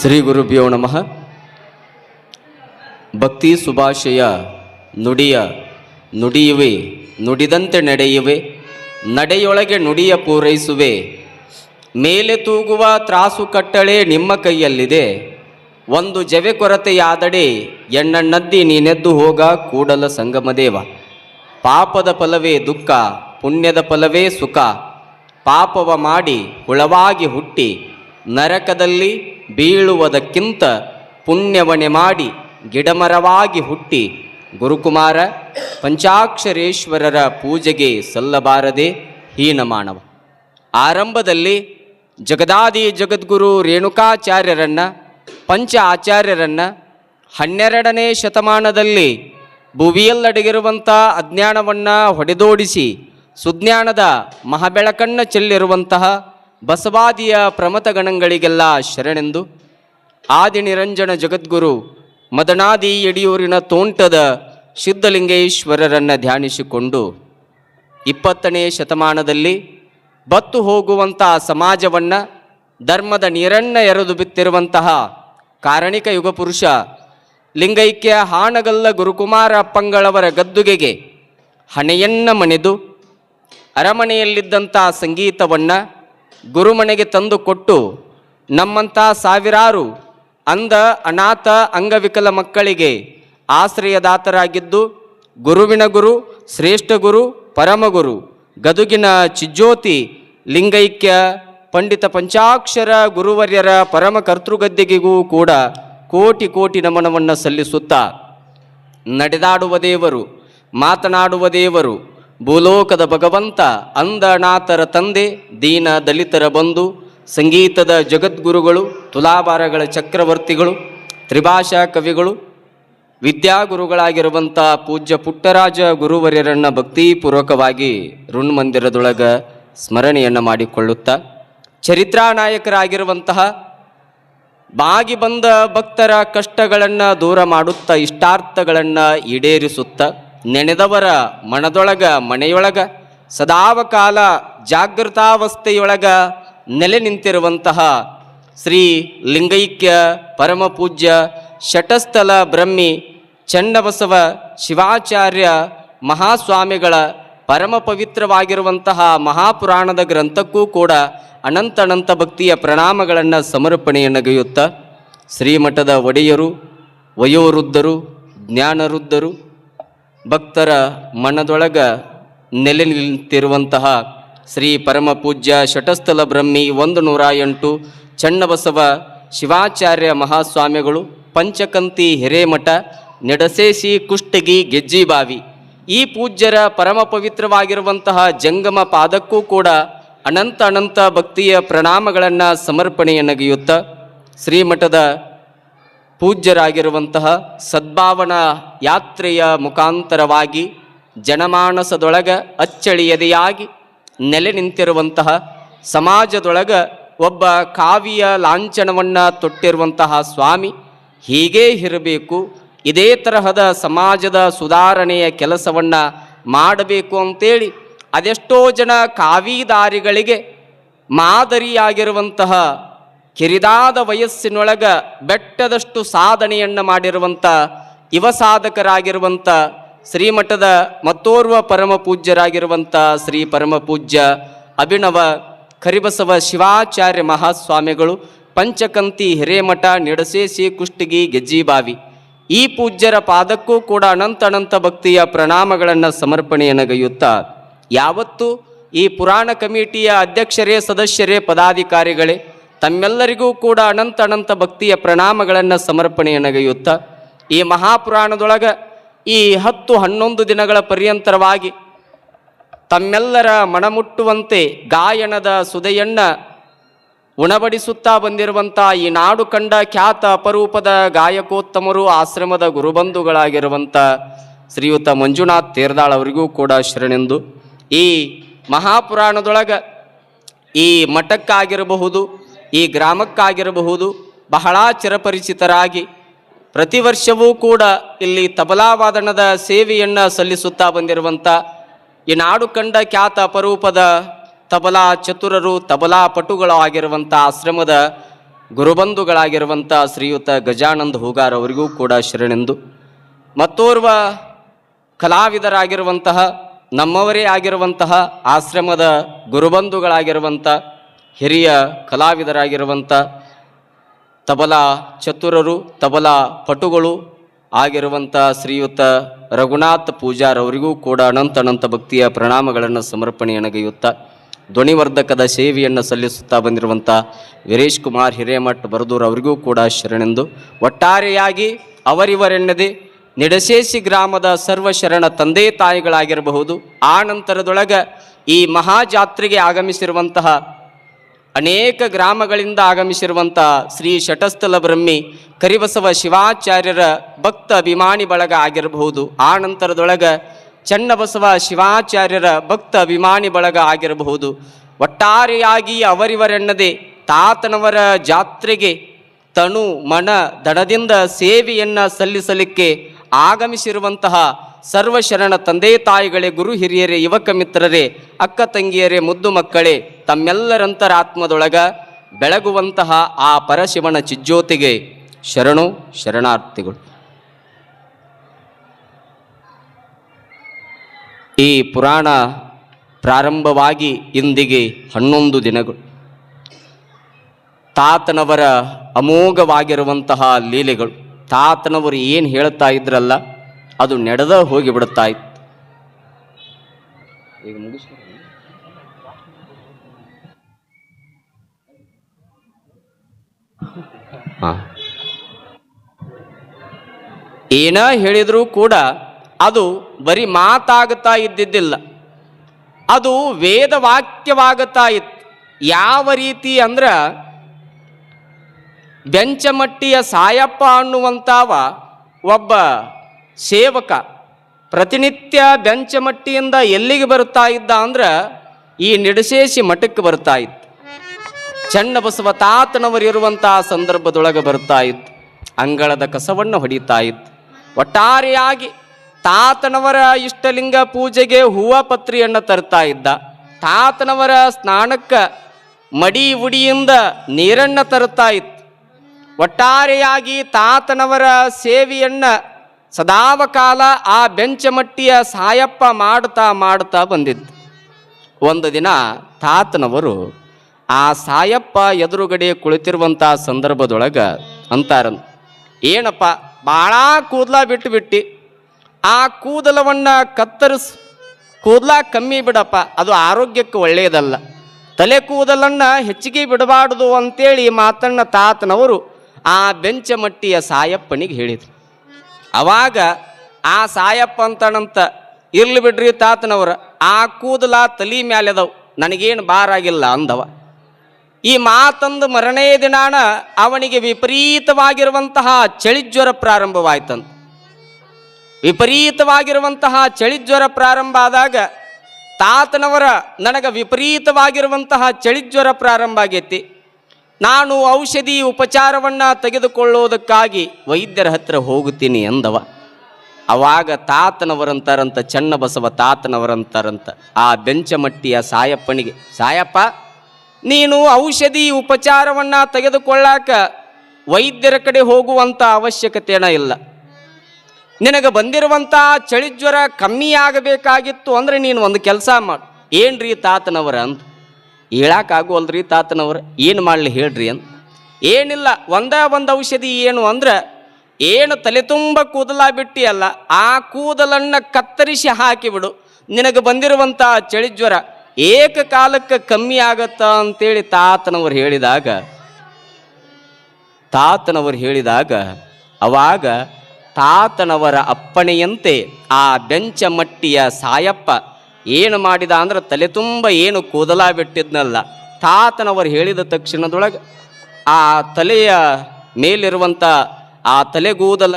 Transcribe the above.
ಶ್ರೀ ಗುರುಭ್ಯೋ ನಮಃ. ಭಕ್ತಿ ಸುಭಾಷೆಯ ನುಡಿಯ ನುಡಿಯುವೆ, ನುಡಿದಂತೆ ನಡೆಯುವೆ, ನಡೆಯೊಳಗೆ ನುಡಿಯ ಪೂರೈಸುವೆ. ಮೇಲೆ ತೂಗುವ ತ್ರಾಸು ಕಟ್ಟಳೆ ನಿಮ್ಮ ಕೈಯಲ್ಲಿದೆ. ಒಂದು ಜವೆ ಕೊರತೆಯಾದಡೆ ನದಿ ನೀನೆದ್ದು ಹೋಗ ಕೂಡಲ ಸಂಗಮದೇವ ಪಾಪದ ಫಲವೇ ದುಃಖ, ಪುಣ್ಯದ ಫಲವೇ ಸುಖ. ಪಾಪವ ಮಾಡಿ ಹುಳವಾಗಿ ಹುಟ್ಟಿ, ನರಕದಲ್ಲಿ ಬೀಳುವುದಕ್ಕಿಂತ ಪುಣ್ಯವನೆ ಮಾಡಿ ಗಿಡಮರವಾಗಿ ಹುಟ್ಟಿ ಗುರುಕುಮಾರ ಪಂಚಾಕ್ಷರೇಶ್ವರರ ಪೂಜೆಗೆ ಸಲ್ಲಬಾರದೆ ಹೀನ ಮಾನವ ಆರಂಭದಲ್ಲಿ ಜಗದಾದಿ ಜಗದ್ಗುರು ರೇಣುಕಾಚಾರ್ಯರನ್ನು, ಪಂಚ ಆಚಾರ್ಯರನ್ನು ಹನ್ನೆರಡನೇ ಶತಮಾನದಲ್ಲಿ ಭುವಿಯಲ್ಲಡಗಿರುವಂಥ ಅಜ್ಞಾನವನ್ನು ಹೊಡೆದೋಡಿಸಿ ಸುಜ್ಞಾನದ ಮಹಾಬೆಳಕನ್ನು ಚೆಲ್ಲಿರುವಂತಹ ಬಸವಾದಿಯ ಪ್ರಮತಗಣಗಳಿಗೆಲ್ಲ ಶರಣೆಂದು ಆದಿ ನಿರಂಜನ ಜಗದ್ಗುರು ಮದನಾದಿ ಯಡಿಯೂರಿನ ತೋಂಟದ ಸಿದ್ಧಲಿಂಗೇಶ್ವರರನ್ನು ಧ್ಯಾನಿಸಿಕೊಂಡು ಇಪ್ಪತ್ತನೇ ಶತಮಾನದಲ್ಲಿ ಬತ್ತು ಹೋಗುವಂತಹ ಸಮಾಜವನ್ನು ಧರ್ಮದ ನೀರನ್ನ ಎರೆದು ಬಿತ್ತಿರುವಂತಹ ಕಾರಣಿಕ ಯುಗಪುರುಷ ಲಿಂಗೈಕ್ಯ ಹಾನಗಲ್ಲ ಗುರುಕುಮಾರ ಅಪ್ಪಂಗಳವರ ಗದ್ದುಗೆಗೆ ಹಣೆಯನ್ನ ಮಣೆದು ಅರಮನೆಯಲ್ಲಿದ್ದಂಥ ಸಂಗೀತವನ್ನು ಗುರುಮನೆಗೆ ತಂದು ಕೊಟ್ಟು ನಮ್ಮಂಥ ಸಾವಿರಾರು ಅಂದ ಅನಾಥ ಅಂಗವಿಕಲ ಮಕ್ಕಳಿಗೆ ಆಶ್ರಯದಾತರಾಗಿದ್ದು ಗುರುವಿನ ಗುರು, ಶ್ರೇಷ್ಠ ಗುರು ಪರಮಗುರು ಗದುಗಿನ ಚಿಜ್ಯೋತಿ, ಲಿಂಗೈಕ್ಯ, ಪಂಡಿತ ಪಂಚಾಕ್ಷರ ಗುರುವರ್ಯರ ಪರಮ ಕರ್ತೃಗದ್ದೆಗೆಗೂ ಕೂಡ ಕೋಟಿ ಕೋಟಿ ನಮನವನ್ನು ಸಲ್ಲಿಸುತ್ತಾ ನಡೆದಾಡುವ ದೇವರು, ಮಾತನಾಡುವ ದೇವರು ಭೂಲೋಕದ ಭಗವಂತ ಅಂದನಾಥರ ತಂದೆ, ದೀನ ದಲಿತರ ಬಂಧು, ಸಂಗೀತದ ಜಗದ್ಗುರುಗಳು, ತುಲಾಭಾರಗಳ ಚಕ್ರವರ್ತಿಗಳು, ತ್ರಿಭಾಷಾ ಕವಿಗಳು, ವಿದ್ಯಾಗುರುಗಳಾಗಿರುವಂಥ ಪೂಜ್ಯ ಪುಟ್ಟರಾಜ ಗುರುವರ್ಯರನ್ನು ಭಕ್ತಿಪೂರ್ವಕವಾಗಿ ಋಣ್ಮಂದಿರದೊಳಗ ಸ್ಮರಣೆಯನ್ನು ಮಾಡಿಕೊಳ್ಳುತ್ತ ಚರಿತ್ರಾ ನಾಯಕರಾಗಿರುವಂತಹ ಬಾಗಿ ಬಂದ ಭಕ್ತರ ಕಷ್ಟಗಳನ್ನು ದೂರ ಮಾಡುತ್ತಾ ಇಷ್ಟಾರ್ಥಗಳನ್ನು ಈಡೇರಿಸುತ್ತಾ ನೆನೆದವರ ಮನದೊಳಗ, ಮನೆಯೊಳಗ, ಸದಾವಕಾಲ ಜಾಗೃತಾವಸ್ಥೆಯೊಳಗ ನೆಲೆ ನಿಂತಿರುವಂತಹ ಶ್ರೀ ಲಿಂಗೈಕ್ಯ ಪರಮಪೂಜ್ಯ ಶಟಸ್ಥಲ ಬ್ರಹ್ಮಿ ಚಂಡಬಸವ ಶಿವಾಚಾರ್ಯ ಮಹಾಸ್ವಾಮಿಗಳ ಪರಮ ಪವಿತ್ರವಾಗಿರುವಂತಹ ಮಹಾಪುರಾಣದ ಗ್ರಂಥಕ್ಕೂ ಕೂಡ ಅನಂತ ಅನಂತ ಭಕ್ತಿಯ ಪ್ರಣಾಮಗಳನ್ನು ಸಮರ್ಪಣೆಯನ್ನಗೈಯುತ್ತಾ ಶ್ರೀಮಠದ ಒಡೆಯರು, ವಯೋವೃದ್ಧರು, ಜ್ಞಾನವೃದ್ಧರು ಭಕ್ತರ ಮನದೊಳಗ ನೆಲೆ ನಿಂತಿರುವಂತಹ ಶ್ರೀ ಪರಮ ಪೂಜ್ಯ ಶಟಸ್ಥಲ ಬ್ರಹ್ಮಿ ಒಂದು ನೂರ ಎಂಟು ಚನ್ನಬಸವ ಶಿವಾಚಾರ್ಯ ಮಹಾಸ್ವಾಮಿಗಳು, ಪಂಚಕಂತಿ ಹಿರೇಮಠ, ನೆಡಸೇಸಿ ಕುಷ್ಟಗಿ ಗೆಜ್ಜಿಬಾವಿ ಈ ಪೂಜ್ಯರ ಪರಮ ಪವಿತ್ರವಾಗಿರುವಂತಹ ಜಂಗಮ ಪಾದಕ್ಕೂ ಕೂಡ ಅನಂತ ಅನಂತ ಭಕ್ತಿಯ ಪ್ರಣಾಮಗಳನ್ನು ಸಮರ್ಪಣೆಯನ್ನಗೆಯುತ್ತ ಶ್ರೀಮಠದ ಪೂಜ್ಯರಾಗಿರುವಂತಹ ಸದ್ಭಾವನಾ ಯಾತ್ರೆಯ ಮುಖಾಂತರವಾಗಿ ಜನಮಾನಸದೊಳಗ ಅಚ್ಚಳಿಯದೆಯಾಗಿ ನೆಲೆ ನಿಂತಿರುವಂತಹ ಸಮಾಜದೊಳಗ ಒಬ್ಬ ಕಾವಿಯ ಲಾಂಛನವನ್ನು ತೊಟ್ಟಿರುವಂತಹ ಸ್ವಾಮಿ ಹೀಗೇ ಇರಬೇಕು. ಇದೇ ತರಹದ ಸಮಾಜದ ಸುಧಾರಣೆಯ ಕೆಲಸವನ್ನು ಮಾಡಬೇಕು ಅಂತೇಳಿ ಅದೆಷ್ಟೋ ಜನ ಕಾವಿದಾರಿಗಳಿಗೆ ಮಾದರಿಯಾಗಿರುವಂತಹ ಕಿರಿದಾದ ವಯಸ್ಸಿನೊಳಗ ಬೆಟ್ಟದಷ್ಟು ಸಾಧನೆಯನ್ನು ಮಾಡಿರುವಂಥ ಯುವ ಸಾಧಕರಾಗಿರುವಂಥ ಶ್ರೀಮಠದ ಮತ್ತೋರ್ವ ಪರಮ ಪೂಜ್ಯರಾಗಿರುವಂಥ ಶ್ರೀ ಪರಮ ಪೂಜ್ಯ ಅಭಿನವ ಕರಿಬಸವ ಶಿವಾಚಾರ್ಯ ಮಹಾಸ್ವಾಮಿಗಳು ಪಂಚಕಂತಿ ಹಿರೇಮಠ ನಿಡಸೇಸಿ ಕುಷ್ಟಗಿ ಗೆಜ್ಜಿಬಾವಿ. ಈ ಪೂಜ್ಯರ ಪಾದಕ್ಕೂ ಕೂಡ ಅನಂತ ಅನಂತ ಭಕ್ತಿಯ ಪ್ರಣಾಮಗಳನ್ನು ಸಮರ್ಪಣೆಯನ್ನಗೈಯುತ್ತಾ ಯಾವತ್ತು ಈ ಪುರಾಣ ಕಮಿಟಿಯ ಅಧ್ಯಕ್ಷರೇ, ಸದಸ್ಯರೇ, ಪದಾಧಿಕಾರಿಗಳೇ ತಮ್ಮೆಲ್ಲರಿಗೂ ಕೂಡ ಅನಂತ ಅನಂತ ಭಕ್ತಿಯ ಪ್ರಣಾಮಗಳನ್ನು ಸಮರ್ಪಣೆಯನ್ನಗೈಯುತ್ತಾ ಈ ಮಹಾಪುರಾಣದೊಳಗೆ ಈ ಹತ್ತು ಹನ್ನೊಂದು ದಿನಗಳ ಪರ್ಯಂತರವಾಗಿ ತಮ್ಮೆಲ್ಲರ ಮನಮುಟ್ಟುವಂತೆ ಗಾಯನದ ಸುದೆಯನ್ನ ಉಣಬಡಿಸುತ್ತಾ ಬಂದಿರುವಂಥ ಈ ನಾಡು ಕಂಡ ಖ್ಯಾತ ಅಪರೂಪದ ಗಾಯಕೋತ್ತಮರು ಆಶ್ರಮದ ಗುರುಬಂಧುಗಳಾಗಿರುವಂಥ ಶ್ರೀಯುತ ಮಂಜುನಾಥ್ ತೇರ್ದಾಳ್ ಅವರಿಗೂ ಕೂಡ ಶರಣೆಂದು ಈ ಮಹಾಪುರಾಣದೊಳಗ ಈ ಮಠಕ್ಕಾಗಿರಬಹುದು. ಈ ಗ್ರಾಮಕ್ಕಾಗಿರಬಹುದು. ಬಹಳ ಚಿರಪರಿಚಿತರಾಗಿ ಪ್ರತಿ ವರ್ಷವೂ ಕೂಡ ಇಲ್ಲಿ ತಬಲಾವಾದನದ ಸೇವೆಯನ್ನು ಸಲ್ಲಿಸುತ್ತಾ ಬಂದಿರುವಂಥ ಈ ನಾಡು ಕಂಡ ಖ್ಯಾತ ಅಪರೂಪದ ತಬಲಾ ಚತುರರು, ತಬಲಾ ಪಟುಗಳು ಆಗಿರುವಂಥ ಆಶ್ರಮದ ಗುರುಬಂಧುಗಳಾಗಿರುವಂಥ ಶ್ರೀಯುತ ಗಜಾನಂದ ಹೂಗಾರ್ ಅವರಿಗೂ ಕೂಡ ಶರಣೆಂದು. ಮತ್ತೋರ್ವ ಕಲಾವಿದರಾಗಿರುವಂತಹ, ನಮ್ಮವರೇ ಆಗಿರುವಂತಹ ಆಶ್ರಮದ ಗುರುಬಂಧುಗಳಾಗಿರುವಂಥ ಹಿರಿಯ ಕಲಾವಿದರಾಗಿರುವಂಥ ತಬಲಾ ಚತುರರು, ತಬಲಾ ಪಟುಗಳು ಆಗಿರುವಂಥ ಶ್ರೀಯುತ ರಘುನಾಥ್ ಪೂಜಾರ್ ಅವರಿಗೂ ಕೂಡ ಅನಂತ ಅನಂತ ಭಕ್ತಿಯ ಪ್ರಣಾಮಗಳನ್ನು ಸಮರ್ಪಣೆಯನ್ನಗೈಯುತ್ತಾ ಧ್ವನಿವರ್ಧಕದ ಸೇವೆಯನ್ನು ಸಲ್ಲಿಸುತ್ತಾ ಬಂದಿರುವಂಥ ವೀರೇಶ್ ಕುಮಾರ್ ಹಿರೇಮಠ್ ಅವರಿಗೂ ಕೂಡ ಶರಣೆಂದು. ಒಟ್ಟಾರೆಯಾಗಿ ಅವರಿವರೆನ್ನದೆ ನಿಡಸೇಸಿ ಗ್ರಾಮದ ಸರ್ವ ಶರಣ ತಂದೆ ತಾಯಿಗಳಾಗಿರಬಹುದು. ಆ ನಂತರದೊಳಗೆ ಈ ಮಹಾಜಾತ್ರೆಗೆ ಆಗಮಿಸಿರುವಂತಹ ಅನೇಕ ಗ್ರಾಮಗಳಿಂದ ಆಗಮಿಸಿರುವಂಥ ಶ್ರೀ ಷಟಸ್ಥಲ ಬ್ರಹ್ಮಿ ಕರಿಬಸವ ಶಿವಾಚಾರ್ಯರ ಭಕ್ತ ಅಭಿಮಾನಿ ಬಳಗ ಆಗಿರಬಹುದು. ಆ ನಂತರದೊಳಗ ಚನ್ನಬಸವ ಶಿವಾಚಾರ್ಯರ ಭಕ್ತ ಅಭಿಮಾನಿ ಬಳಗ ಆಗಿರಬಹುದು. ಒಟ್ಟಾರೆಯಾಗಿ ಅವರಿವರೆನ್ನದೆ ತಾತನವರ ಜಾತ್ರೆಗೆ ತನು ಮನ ದಡದಿಂದ ಸೇವೆಯನ್ನು ಸಲ್ಲಿಸಲಿಕ್ಕೆ ಆಗಮಿಸಿರುವಂತಹ ಸರ್ವಶರಣ ತಂದೆ ತಾಯಿಗಳೇ, ಗುರು ಹಿರಿಯರೇ, ಯುವಕ ಮಿತ್ರರೇ, ಅಕ್ಕ ತಂಗಿಯರೇ, ಮುದ್ದು ಮಕ್ಕಳೇ ತಮ್ಮೆಲ್ಲರಂತರಾತ್ಮದೊಳಗ ಬೆಳಗುವಂತಹ ಆ ಪರಶಿವನ ಚಿಜ್ಯೋತಿಗೆ ಶರಣು, ಶರಣಾರ್ಥಿಗಳು. ಈ ಪುರಾಣ ಪ್ರಾರಂಭವಾಗಿ ಇಂದಿಗೆ ಹನ್ನೊಂದು ದಿನಗಳು. ತಾತನವರ ಅಮೋಘವಾಗಿರುವಂತಹ ಲೀಲೆಗಳು. ತಾತನವರು ಏನು ಹೇಳ್ತಾ ಇದ್ರಲ್ಲ ಅದು ನಡೆದ ಹೋಗಿಬಿಡುತ್ತಾ ಇತ್ತು ಈಗ ಏನ ಹೇಳಿದರೂ ಕೂಡ ಅದು ಬರೀ ಮಾತಾಗುತ್ತಾ ಇದ್ದಿದ್ದಿಲ್ಲ. ಅದು ವೇದವಾಕ್ಯವಾಗುತ್ತಾ ಇತ್ತು. ಯಾವ ರೀತಿ ಅಂದ್ರೆ ಬೆಂಚಮಟ್ಟಿಯ ಸಾಯಪ್ಪ ಅನ್ನುವಂಥವ ಒಬ್ಬ ಸೇವಕ. ಪ್ರತಿನಿತ್ಯ ಬೆಂಚಮಟ್ಟಿಯಿಂದ ಎಲ್ಲಿಗೆ ಬರುತ್ತಾ ಇದ್ದ ಅಂದ್ರೆ ಈ ನಿಡಶೇಷಿ ಮಠಕ್ಕೆ ಬರ್ತಾ ಇತ್ತು. ಚನ್ನಬಸವ ತಾತನವರಿರುವಂತಹ ಸಂದರ್ಭದೊಳಗೆ ಬರ್ತಾ ಇತ್ತು. ಅಂಗಳದ ಕಸವನ್ನು ಹೊಡಿತಾ ಇತ್ತು. ಒಟ್ಟಾರೆಯಾಗಿ ತಾತನವರ ಇಷ್ಟಲಿಂಗ ಪೂಜೆಗೆ ಹೂವ ಪತ್ರಿಯನ್ನು ತರ್ತಾ ಇದ್ದ. ತಾತನವರ ಸ್ನಾನಕ್ಕೆ ಮಡಿ ಉಡಿಯಿಂದ ನೀರನ್ನು ತರುತ್ತಾ ಇತ್ತು. ಒಟ್ಟಾರೆಯಾಗಿ ತಾತನವರ ಸೇವೆಯನ್ನ ಸದಾವಕಾಲ ಆ ಬೆಂಚಮಟ್ಟಿಯ ಸಾಯಪ್ಪ ಮಾಡ್ತಾ ಮಾಡ್ತಾ ಬಂದಿದ್ದು. ಒಂದು ದಿನ ತಾತನವರು ಆ ಸಾಯಪ್ಪ ಎದುರುಗಡೆ ಕುಳಿತಿರುವಂಥ ಸಂದರ್ಭದೊಳಗೆ ಅಂತಾರ ಏನಪ್ಪ ಭಾಳ ಕೂದಲ ಬಿಟ್ಟು ಬಿಟ್ಟು. ಆ ಕೂದಲವನ್ನು ಕತ್ತರಿಸ್. ಕೂದಲ ಕಮ್ಮಿ ಬಿಡಪ್ಪ, ಅದು ಆರೋಗ್ಯಕ್ಕೆ ಒಳ್ಳೆಯದಲ್ಲ ತಲೆ ಕೂದಲನ್ನು ಹೆಚ್ಚಿಗೆ ಬಿಡಬಾರ್ದು ಅಂತೇಳಿ ಮಾತನ್ನ ತಾತನವರು ಆ ಬೆಂಚಮಟ್ಟಿಯ ಸಾಯಪ್ಪನಿಗೆ ಹೇಳಿದ್ರು. ಅವಾಗ ಆ ಸಾಯಪ್ಪ ಅಂತಣಂತ ಇರ್ಲಿ ಬಿಡ್ರಿ ತಾತನವ್ರ, ಆ ಕೂದಲ ತಲಿ ಮ್ಯಾಲೆದವು ನನಗೇನು ಬಾರಾಗಿಲ್ಲ ಅಂದವ. ಈ ಮಾತಂದು ಮರಣೇ ದಿನಾನ ಅವನಿಗೆ ವಿಪರೀತವಾಗಿರುವಂತಹ ಚಳಿಜ್ವರ ಪ್ರಾರಂಭವಾಯ್ತಂತ. ವಿಪರೀತವಾಗಿರುವಂತಹ ಚಳಿಜ್ವರ ಪ್ರಾರಂಭ ಆದಾಗ ತಾತನವರ ನನಗೆ ವಿಪರೀತವಾಗಿರುವಂತಹ ಚಳಿಜ್ವರ ಪ್ರಾರಂಭ ಆಗೈತಿ. ನಾನು ಔಷಧಿ ಉಪಚಾರವನ್ನು ತೆಗೆದುಕೊಳ್ಳೋದಕ್ಕಾಗಿ ವೈದ್ಯರ ಹತ್ರ ಹೋಗುತ್ತೀನಿ ಎಂದವ. ಅವಾಗ ತಾತನವರಂತಾರಂತ, ಚನ್ನಬಸವ ತಾತನವರಂತಾರಂತ, ಆ ಬೆಂಚಮಟ್ಟಿಯ ಸಾಯಪ್ಪನಿಗೆ, ಸಾಯಪ್ಪ, ನೀನು ಔಷಧಿ ಉಪಚಾರವನ್ನು ತೆಗೆದುಕೊಳ್ಳಾಕ ವೈದ್ಯರ ಕಡೆ ಹೋಗುವಂಥ ಅವಶ್ಯಕತೆನ ಇಲ್ಲ. ನಿನಗೆ ಬಂದಿರುವಂಥ ಚಳಿಜ್ವರ ಕಮ್ಮಿ ಆಗಬೇಕಾಗಿತ್ತು ಅಂದ್ರೆ ನೀನು ಒಂದು ಕೆಲಸ ಮಾಡು. ಏನ್ರಿ ತಾತನವರ? ಅಂತ ಹೇಳಕ್ಕಾಗೋಲ್ರಿ ತಾತನವ್ರು? ಏನು ಮಾಡಲಿ ಹೇಳ್ರಿ ಅಂತ ಏನಿಲ್ಲ, ಒಂದೇ ಒಂದು ಔಷಧಿ ಏನು ಅಂದ್ರೆ, ಏನು ತಲೆ ತುಂಬ ಕೂದಲ ಬಿಟ್ಟಿಯಲ್ಲ, ಆ ಕೂದಲನ್ನು ಕತ್ತರಿಸಿ ಹಾಕಿಬಿಡು. ನಿನಗೆ ಬಂದಿರುವಂಥ ಚಳಿಜ್ವರ ಏಕಕಾಲಕ್ಕೆ ಕಮ್ಮಿ ಆಗತ್ತ ಅಂತೇಳಿ ತಾತನವರು ಹೇಳಿದಾಗ ತಾತನವರು ಹೇಳಿದಾಗ, ಅವಾಗ ತಾತನವರ ಅಪ್ಪಣೆಯಂತೆ ಆ ಬೆಂಚಮಟ್ಟಿಯ ಸಾಯಪ್ಪ ಏನು ಮಾಡಿದ ಅಂದ್ರೆ ತಲೆ ತುಂಬ ಏನು ಕೂದಲ ಬಿಟ್ಟಿದ್ನಲ್ಲ ತಾತನವರು ಹೇಳಿದ ತಕ್ಷಣದೊಳಗೆ ಆ ತಲೆಯ ಮೇಲಿರುವಂಥ ಆ ತಲೆಗೂದಲ